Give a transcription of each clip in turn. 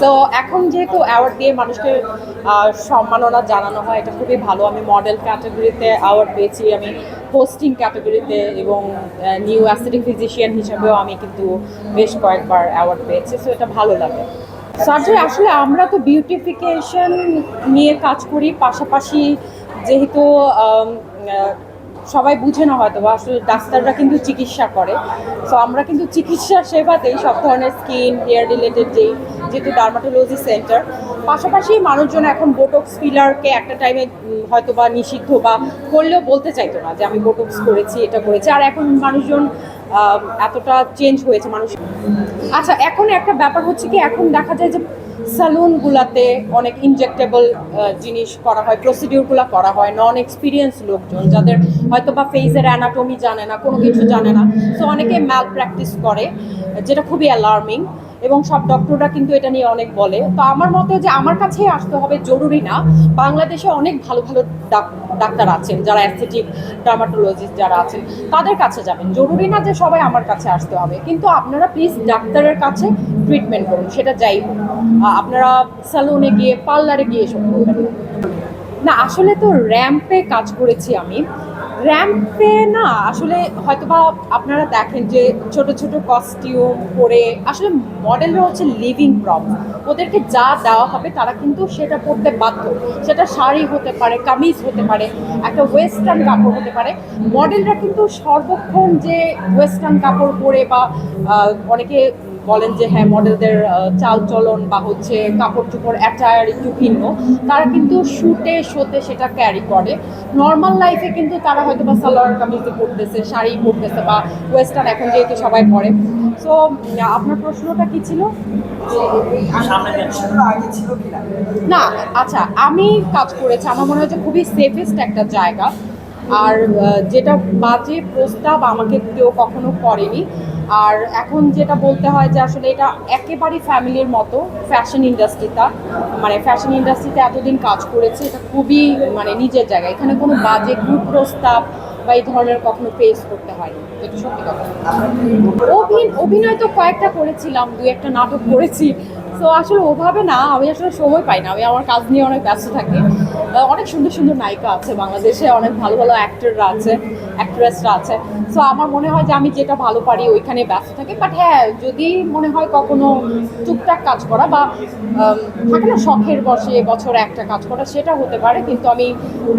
So এখন যেহেতু award দিয়ে মানুষকে সম্মাননা জানানো হয়, এটা খুবই ভালো। আমি মডেল ক্যাটাগরিতে অ্যাওয়ার্ড পেয়েছি। আমি হোস্টিং ক্যাটাগরিতে এবং নিউ অ্যাস্থেটিক ফিজিশিয়ান হিসাবেও আমি কিন্তু বেশ কয়েকবার অ্যাওয়ার্ড পেয়েছি। সো এটা ভালো লাগে। সার্জারি আসলে আমরা তো বিউটিফিকেশন নিয়ে কাজ করি। পাশাপাশি যেহেতু সবাই বুঝে না হয়তো বা আসলে ডাক্তাররা কিন্তু চিকিৎসা করে। সো আমরা কিন্তু চিকিৎসা সেবাতেই সব ধরনের স্কিন, হেয়ার রিলেটেড যেই যেহেতু ডার্মাটোলজি সেন্টার পাশাপাশি মানুষজন এখন বোটক্স ফিলারকে একটা টাইমে হয়তো বা নিষিদ্ধ বা করলেও বলতে চাইতো না যে আমি বোটক্স করেছি, এটা করেছি। আর এখন মানুষজন এতটা চেঞ্জ হয়েছে মানুষ আচ্ছা এখন একটা ব্যাপার হচ্ছে কি, এখন দেখা যায় যে স্যালুনগুলাতে অনেক ইনজেক্টেবল জিনিস করা হয় প্রসিডিউরগুলো করা হয় নন এক্সপিরিয়েন্স লোকজন, যাদের হয়তো বা ফেসের অ্যানাটমি জানে না, কোনো কিছু জানে না। সো অনেকে ম্যাল প্র্যাকটিস করে, যেটা খুবই অ্যালার্মিং এবং সব ডক্টররা কিন্তু এটা নিয়ে অনেক বলে। তো আমার মতে যে আমার কাছেই আসতে হবে, জরুরি না। বাংলাদেশে অনেক ভালো ভালো ডাক- ডাক্তার আছেন, যারা অ্যাস্থেটিক ডার্মাটোলজিস্ট যারা আছেন, তাদের কাছে যাবেন। জরুরি না যে সবাই আমার কাছে আসতে হবে। কিন্তু আপনারা প্লিজ ডাক্তারের কাছে ট্রিটমেন্ট করুন, সেটা যাই হোক। আপনারা স্যালুনে গিয়ে পার্লারে গিয়ে এসব করবেন। না, আসলে তো র্যাম্পে কাজ করেছি আমি। র্যাম্পে না, আসলে হয়তোবা আপনারা দেখেন যে ছোট ছোট কস্টিউম পরে আসলে মডেলরা হচ্ছে লিভিং প্রপ ওদেরকে যা দেওয়া হবে তারা কিন্তু সেটা পরতে বাধ্য। সেটা শাড়ি হতে পারে, কামিজ হতে পারে, একটা ওয়েস্টার্ন কাপড় হতে পারে। মডেলরা কিন্তু সর্বক্ষণ যে ওয়েস্টার্ন কাপড় পরে বা অনেকে বলেন যে হ্যাঁ মডেলদের চাল চলন বা হচ্ছে কাপড় চোপড় অ্যাটায়ার একটু ভিন্ন। তারা কিন্তু শুটে শোতে সেটা ক্যারি করে। নর্মাল লাইফে কিন্তু তারা হয়তো বা সালোয়ার কামিজে পরতেছে শাড়ি পরতেছে বা ওয়েস্টার্ন এখন যেহেতু সবাই পরে। সো আপনার প্রশ্নটা কি ছিল? সামনে যাচ্ছে আগে ছিল কিনা? না আচ্ছা আমি কাজ করেছি আমার মনে হয় যে খুবই সেফেস্ট একটা জায়গা। আর যেটা বাজে প্রস্তাব আমাকে কেউ কখনো করেনি। আর এখন যেটা বলতে হয় যে আসলে এটা একেবারেই ফ্যামিলির মতো ফ্যাশন ইন্ডাস্ট্রিটা। মানে ফ্যাশন ইন্ডাস্ট্রিতে এতদিন কাজ করেছে এটা খুবই মানে নিজের জায়গা। এখানে কোনো বাজে গ্রুপ প্রস্তাব বা এই ধরনের কখনো ফেস করতে হয়নি। এটা সত্যি কথা। অভিন অভিনয় তো কয়েকটা করেছিলাম দু একটা নাটক করেছি। তো আসলে ওভাবে না আমি আসলে সময় পাই না। আমি আমার কাজ নিয়ে অনেক ব্যস্ত থাকি। অনেক সুন্দর সুন্দর নায়িকা আছে বাংলাদেশে অনেক ভালো ভালো অ্যাক্টররা আছে অ্যাক্ট্রেসরা আছে। সো আমার মনে হয় যে আমি যেটা ভালো পারি ওইখানে ব্যস্ত থাকি। বাট হ্যাঁ যদি মনে হয় কখনো টুকটাক কাজ করা বা থাকে না শখের বসে বছরে একটা কাজ করা সেটা হতে পারে। কিন্তু আমি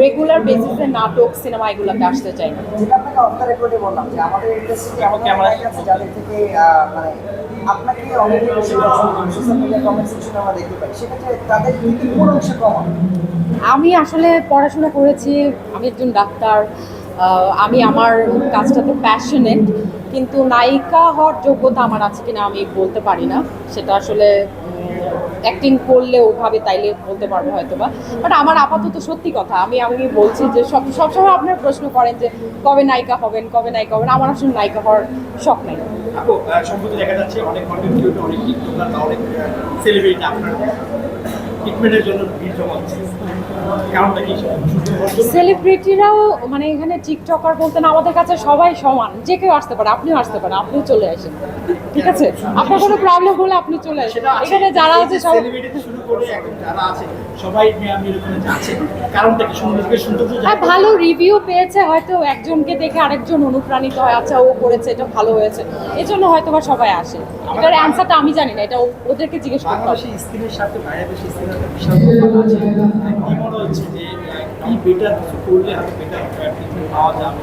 রেগুলার বেসিসে নাটক সিনেমা এগুলোতে আসতে চাই না। যেটা আপনাকে অফ দ্য রেকর্ডে বললাম যে আমাদের যাদের থেকে মানে আপনাকে অনেকে আমি আসলে পড়াশোনা করেছি, আমি একজন ডাক্তার আমি আমার কাজটাতে প্যাশনেট কিন্তু নায়িকা হওয়ার যোগ্যতা আমার আছে কিনা আমি বলতে পারি না। সেটা আসলে অ্যাক্টিং করলে ওভাবে তাইলে বলতে পারব হয়তো বা বাট আমার আপাতত সত্যি কথা, আমি আমি বলছি যে সব সবসময় আপনার প্রশ্ন করেন যে কবে নায়িকা হবেন, কবে নায়িকা হবেন, আমার আসলে নায়িকা হওয়ার শখ নাই। দেখা যাচ্ছে অনেক অনেক সেলিব্রিটি আপনার ট্রিটমেন্টের জন্য ভিড় জমাচ্ছে কারণটা কি সেলিব্রিটিরাও মানে এখানে টিকটকার বলতে না আমাদের কাছে সবাই সমান। যে কেউ আসতে পারে আপনিও আসতে পারেন আপনিও চলে আসেন। ঠিক আছে? আপনার কোনো প্রবলেম হলে আপনি চলে আসেন। এখানে যারা আছে সব সেলিব্রিটি শুরু করে যারা আছে সবাই এরকম যাচ্ছে। কারণটা কি সৌন্দর্যের সৌন্দর্য হ্যাঁ ভালো রিভিউ পেয়েছে হয়তো একজনকে দেখে আরেকজন অনুপ্রাণিত হয় আচ্ছা ও করেছে এটা ভালো হয়েছে। এই জন্য হয়তো বা সবাই আসে। এটার অ্যান্সারটা আমি জানি না এটা ওদেরকে জিজ্ঞেস করতে হবে। সাথে বিশাল আছে কি মনে হচ্ছে যে কি বেটার কিছু করলে বেটার পাওয়া যাবে?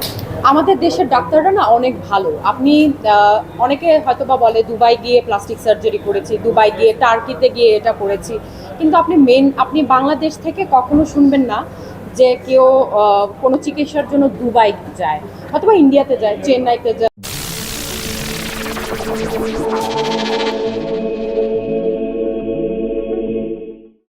আমাদের দেশের ডাক্তাররা না অনেক ভালো। আপনি আহ, অনেকে হয়তো বা বলে দুবাই গিয়ে প্লাস্টিক সার্জারি করেছি দুবাই গিয়ে টার্কিতে গিয়ে এটা করেছি। কিন্তু আপনি মেন আপনি বাংলাদেশ থেকে কখনো শুনবেন না যে কেউ কোনো চিকিৎসার জন্য দুবাই যায় অথবা ইন্ডিয়াতে যায়, চেন্নাইতে যায়।